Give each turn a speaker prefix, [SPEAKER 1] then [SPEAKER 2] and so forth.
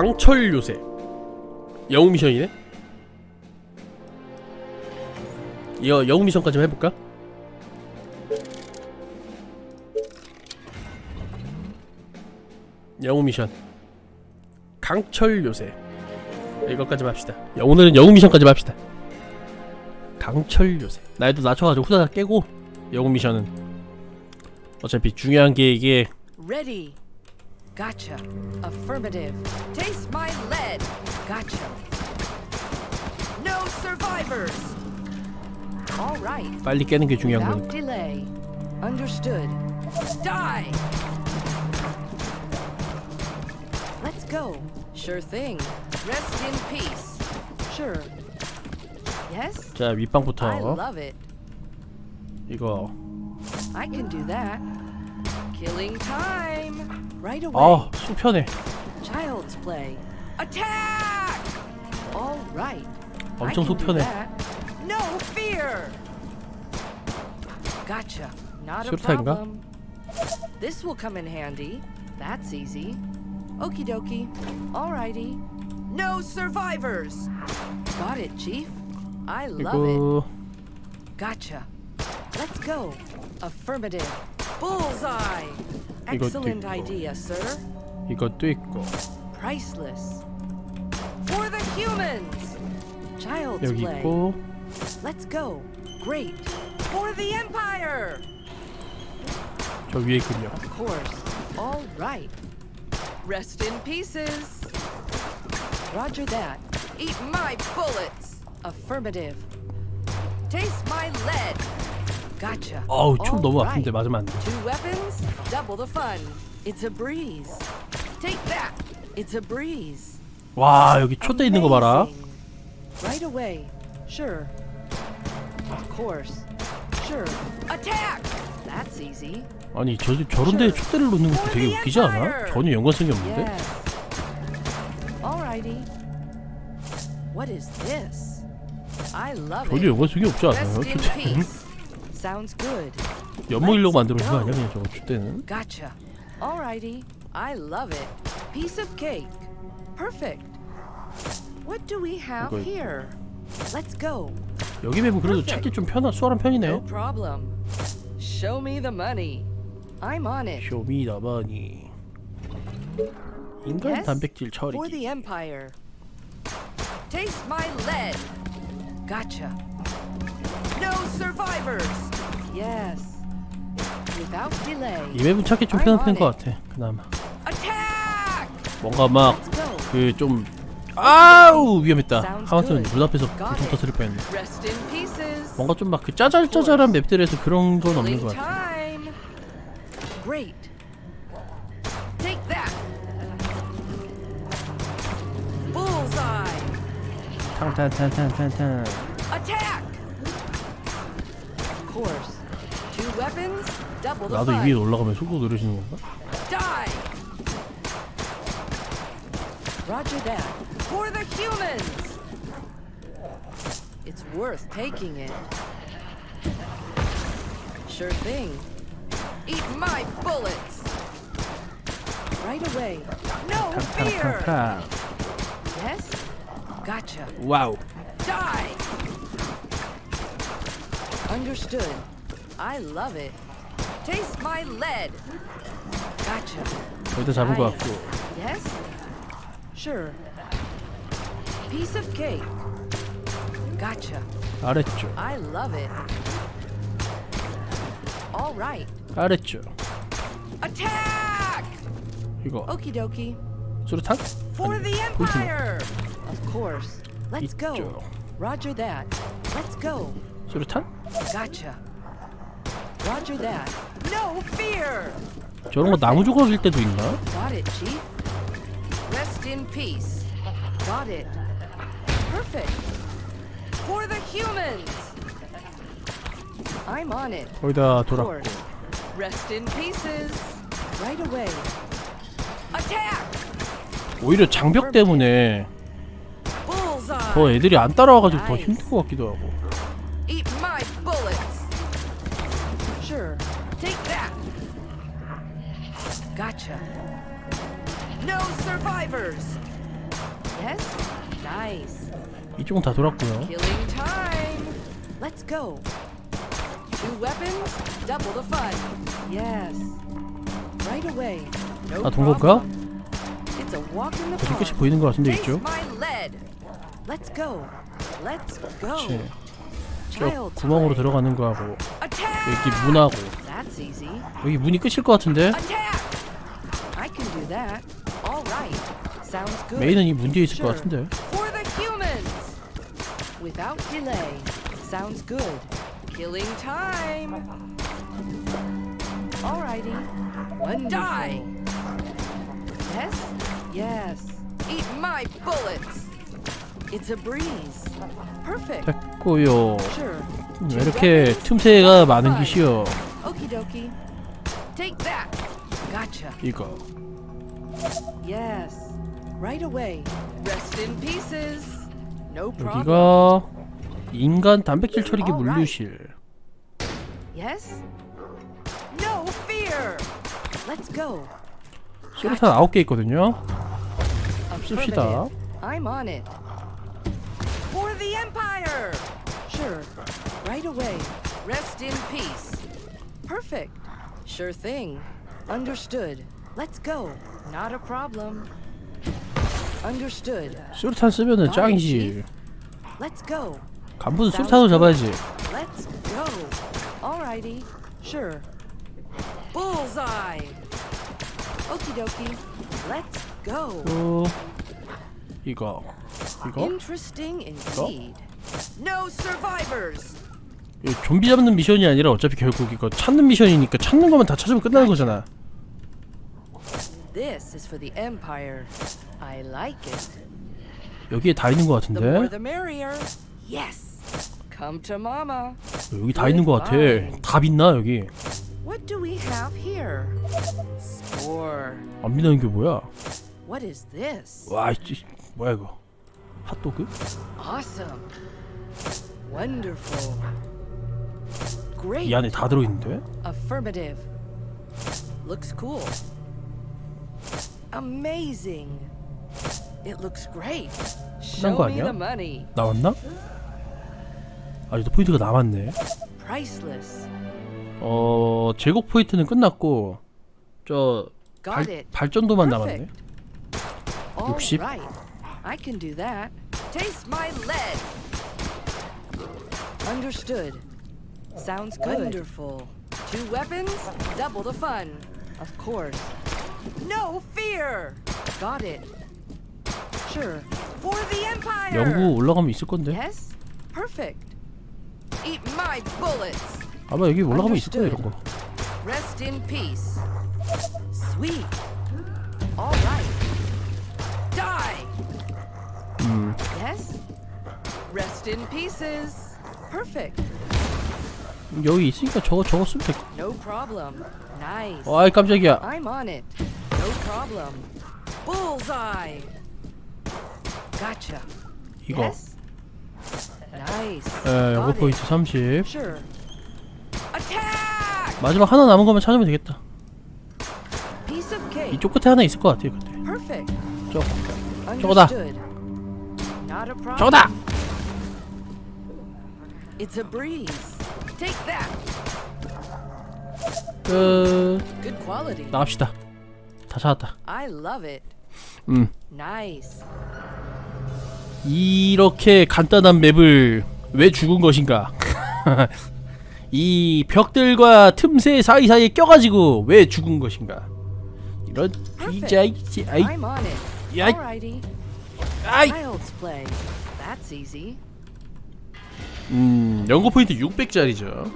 [SPEAKER 1] 강철 요새 영웅 미션이네. 이거 영웅 미션까지 좀 해볼까? 영웅 미션 강철 요새 이것까지 합시다. 야, 오늘은 영웅 미션까지 합시다. 강철 요새 나이도 낮춰가지고 후다닥 깨고 영웅 미션은 어차피 중요한 게 이게.
[SPEAKER 2] Gotcha. Affirmative. Taste my lead. Gotcha. No survivors. All right.
[SPEAKER 1] 빨리 깨는 게 중요한
[SPEAKER 2] Without
[SPEAKER 1] 거니까.
[SPEAKER 2] delay. Understood. Die. Let's go. Sure thing. Rest in peace. Sure. Yes?
[SPEAKER 1] 자
[SPEAKER 2] I
[SPEAKER 1] 윗방부터
[SPEAKER 2] love it.
[SPEAKER 1] 이거
[SPEAKER 2] I can do that. Killing time. Right away.
[SPEAKER 1] 아 수편해
[SPEAKER 2] Child's play. Attack! All right. I
[SPEAKER 1] 엄청
[SPEAKER 2] can do
[SPEAKER 1] 속편해.
[SPEAKER 2] that. No fear. Gotcha. Not a
[SPEAKER 1] 수류탄인가?
[SPEAKER 2] problem. This will come in handy. That's easy. Okie dokie. Alrighty. No survivors. Got it, Chief. I love it.
[SPEAKER 1] 이거
[SPEAKER 2] Gotcha. Let's go. Affirmative. Bullseye.
[SPEAKER 1] 이것도
[SPEAKER 2] Excellent
[SPEAKER 1] 있고.
[SPEAKER 2] idea, sir.
[SPEAKER 1] 이것도 있고
[SPEAKER 2] Priceless. For the humans. Child's
[SPEAKER 1] 여기
[SPEAKER 2] play.
[SPEAKER 1] 있고
[SPEAKER 2] Let's go. Great. For the empire.
[SPEAKER 1] 저 위에 있군요.
[SPEAKER 2] Of course. All right. Rest in pieces. Roger that. Eat my bullets. Affirmative. Taste my lead. Gotcha.
[SPEAKER 1] 어우 총
[SPEAKER 2] All
[SPEAKER 1] 너무. 아픈데 맞으면 안 돼.
[SPEAKER 2] Two weapons, double the fun. It's a breeze. Take that. It's a breeze.
[SPEAKER 1] 와 여기 촛대 있는 거 봐라.
[SPEAKER 2] Amazing. Right away. Sure. Of course. Sure. Attack. That's easy.
[SPEAKER 1] 아니 저 저런 데에 촛대를 놓는 것도 되게 웃기지 않아? 전혀 연관성이 없는데?
[SPEAKER 2] Yes. Alrighty. What is this? I love
[SPEAKER 1] 전혀
[SPEAKER 2] it.
[SPEAKER 1] 연관성이 없지 않아요?
[SPEAKER 2] Rest in
[SPEAKER 1] 촛대는
[SPEAKER 2] peace. Sounds good.
[SPEAKER 1] 엿먹이려고 만들어진 거 아니야 그냥 저거 촛대는?
[SPEAKER 2] Gotcha. Alrighty. I love it. Piece of cake. Perfect. What do we have
[SPEAKER 1] 이거-
[SPEAKER 2] here? Let's go.
[SPEAKER 1] 여기 맵은 그래도 찾기 좀 편한 수월한
[SPEAKER 2] No
[SPEAKER 1] 편이네.
[SPEAKER 2] problem. Show me the money. I'm on it.
[SPEAKER 1] 쇼미더머니 인간
[SPEAKER 2] Yes?
[SPEAKER 1] 단백질
[SPEAKER 2] For
[SPEAKER 1] 처리기
[SPEAKER 2] the Empire. Taste my lead. Gotcha.
[SPEAKER 1] 이 맵은 찾기 좀 편한 편인 것. 같아 그나마! 뭔가 막. 그 좀 아우 위험했다 하마터면. 눈앞에서
[SPEAKER 2] Got
[SPEAKER 1] 불통. 터뜨릴 뻔했네. 뭔가 좀 막 그 짜잘짜잘한 맵들에서 그런 건 없는 것 같아.
[SPEAKER 2] Bullseye.
[SPEAKER 1] 탕탕탕탕탕탕 나도 이
[SPEAKER 2] fun.
[SPEAKER 1] 위에 올라가면 속도 느려지는 건가?
[SPEAKER 2] Die. Roger that. For the humans. It's worth taking it. Sure thing. Eat my bullets. Right away. No fear.
[SPEAKER 1] 탕탕탕탕
[SPEAKER 2] Yes? Gotcha.
[SPEAKER 1] 와우
[SPEAKER 2] Die. Understood. I love it. Taste my lead. Gotcha.
[SPEAKER 1] 거의 다 잡은 것 같고
[SPEAKER 2] Yes? Sure. Piece of cake. Gotcha.
[SPEAKER 1] 아래쪽
[SPEAKER 2] I love it. All right.
[SPEAKER 1] 아래쪽
[SPEAKER 2] Attack!
[SPEAKER 1] 이거
[SPEAKER 2] Okie dokie.
[SPEAKER 1] 수류탄?
[SPEAKER 2] For
[SPEAKER 1] 아니,
[SPEAKER 2] the
[SPEAKER 1] 볼트
[SPEAKER 2] Empire! Of course. Let's go.
[SPEAKER 1] 있죠.
[SPEAKER 2] Roger that. Let's go.
[SPEAKER 1] 수류탄?
[SPEAKER 2] Gotcha. Roger that. No fear!
[SPEAKER 1] 저런 거 나무 조각일 때도 있나?
[SPEAKER 2] Got it, Chief. Rest in peace. Got it. Perfect. For the humans! I'm on it.
[SPEAKER 1] 거의 다
[SPEAKER 2] Of
[SPEAKER 1] 돌았고
[SPEAKER 2] course. Rest in pieces. Right away. Attack!
[SPEAKER 1] 오히려 장벽 때문에
[SPEAKER 2] Bullseye!
[SPEAKER 1] 더 애들이 안 따라와가지고 더. 힘든 것 같기도 하고
[SPEAKER 2] Gotcha. No survivors. Yes? Nice.
[SPEAKER 1] 이쪽은 다 돌았고요.
[SPEAKER 2] Killing time. Let's go. Two weapons, double the fun. Yes. Right away. No
[SPEAKER 1] 아, 돈 걸까?
[SPEAKER 2] It's a walk in the
[SPEAKER 1] 저기 끝이. 보이는 것 같은데 이쪽.
[SPEAKER 2] my lead. Let's go. Let's go.
[SPEAKER 1] 그렇지. 저
[SPEAKER 2] Child
[SPEAKER 1] 구멍으로
[SPEAKER 2] play.
[SPEAKER 1] 들어가는 거하고. 여기 문하고
[SPEAKER 2] That's easy.
[SPEAKER 1] 여기 문이 끝일 것 같은데
[SPEAKER 2] Attack. I can do that. All right. Sounds good.
[SPEAKER 1] 메인은 이문 뒤에 있을. 것 같은데.
[SPEAKER 2] For the humans. Without delay. Sounds good. Killing time. Alrighty. Wonderful. Die. Yes? Yes. Eat my bullets. It's a breeze. Perfect.
[SPEAKER 1] 됐고요.
[SPEAKER 2] Sure.
[SPEAKER 1] 왜 이렇게 틈새가 많은 기시여?
[SPEAKER 2] Okie dokie. Take that. Gotcha.
[SPEAKER 1] 이거.
[SPEAKER 2] Yes. Right away. Rest in pieces. No problem.
[SPEAKER 1] 여기가 인간 단백질 처리기
[SPEAKER 2] Alright.
[SPEAKER 1] 물류실.
[SPEAKER 2] Yes? No fear! Let's go.
[SPEAKER 1] 수류탄 9개 있거든요. 씁시다.
[SPEAKER 2] Affirmative. I'm on it. For the Empire! Sure. Right away. Rest in peace. Perfect. Sure thing. Understood. Let's go. Not a problem. Understood.
[SPEAKER 1] 수류탄 쓰면은 짱이지.
[SPEAKER 2] Let's go.
[SPEAKER 1] 간부도 수류탄으로 잡아야지.
[SPEAKER 2] Let's go. Alrighty. Sure. Bullseye. Okie dokie. Let's go.
[SPEAKER 1] 또 이거. 이거.
[SPEAKER 2] Interesting indeed. No survivors.
[SPEAKER 1] 이거 좀비 잡는 미션이 아니라 어차피 결국 이거 찾는 미션이니까 찾는 것만 다 찾으면 끝나는 거잖아.
[SPEAKER 2] This is for the Empire. I like it.
[SPEAKER 1] 여기에 다 있는 것
[SPEAKER 2] The more
[SPEAKER 1] 같은데.
[SPEAKER 2] the merrier. Yes. Come to mama.
[SPEAKER 1] 여기 다 있는 것 같아. 다 빛나 여기.
[SPEAKER 2] What do we have here? Score.
[SPEAKER 1] 안 빛나는 게 뭐야?
[SPEAKER 2] What is this?
[SPEAKER 1] 와, 이 뭐야 이거? 핫도그?
[SPEAKER 2] Awesome. Wonderful. Great.
[SPEAKER 1] 이 안에 다 들어있는데?
[SPEAKER 2] Affirmative. Looks cool. Amazing. It looks great. Show
[SPEAKER 1] 거
[SPEAKER 2] me
[SPEAKER 1] 아니야?
[SPEAKER 2] the money.
[SPEAKER 1] 나왔나? 아직도 포인트가 남았네.
[SPEAKER 2] Priceless.
[SPEAKER 1] 어 제곡 포인트는 끝났고 저
[SPEAKER 2] Got
[SPEAKER 1] 발,
[SPEAKER 2] it.
[SPEAKER 1] 발전도만 남았네.
[SPEAKER 2] Perfect. All
[SPEAKER 1] 60?
[SPEAKER 2] right. I can do that. Taste my lead. Understood. Sounds good. Wonderful. Two weapons, double the fun. Of course. No fear. Got it. Sure. For the Empire.
[SPEAKER 1] 영구 올라가면 있을 건데.
[SPEAKER 2] Yes. Perfect. Eat my bullets.
[SPEAKER 1] 아마 여기 올라가면 있을 거야 이런 거.
[SPEAKER 2] Rest in peace. Sweet. All right. Die.
[SPEAKER 1] 음
[SPEAKER 2] Yes. Rest in pieces. Perfect.
[SPEAKER 1] 여기 있으니까 저거 저거 쓰면 될 거.
[SPEAKER 2] No problem. Nice.
[SPEAKER 1] 아이 깜짝이야.
[SPEAKER 2] I'm on it. No problem. Bullseye. Gotcha.
[SPEAKER 1] 이거.
[SPEAKER 2] Yes. Nice.
[SPEAKER 1] 에 영구
[SPEAKER 2] Got it.
[SPEAKER 1] 포인트 30.
[SPEAKER 2] Sure. Attack.
[SPEAKER 1] 마지막 하나 남은 것만 찾으면 되겠다.
[SPEAKER 2] Piece of cake.
[SPEAKER 1] 이쪽 끝에 하나 있을 것 같아 근데.
[SPEAKER 2] Perfect.
[SPEAKER 1] 저 저거다.
[SPEAKER 2] Understood. Not a problem.
[SPEAKER 1] 저거다.
[SPEAKER 2] It's a breeze. Take that.
[SPEAKER 1] 끝. 나갑시다. 다 찾았다.
[SPEAKER 2] I love it.
[SPEAKER 1] 음.
[SPEAKER 2] Nice.
[SPEAKER 1] 이렇게 간단한 맵을 왜 죽은 것인가? 이 벽들과 틈새 사이사이에 껴가지고 왜 죽은 것인가? 이런 비자이지 아이
[SPEAKER 2] I'm on it.
[SPEAKER 1] 야이
[SPEAKER 2] Alrighty.
[SPEAKER 1] 아이
[SPEAKER 2] Child's play. That's easy.
[SPEAKER 1] 음 연구 포인트 600짜리죠.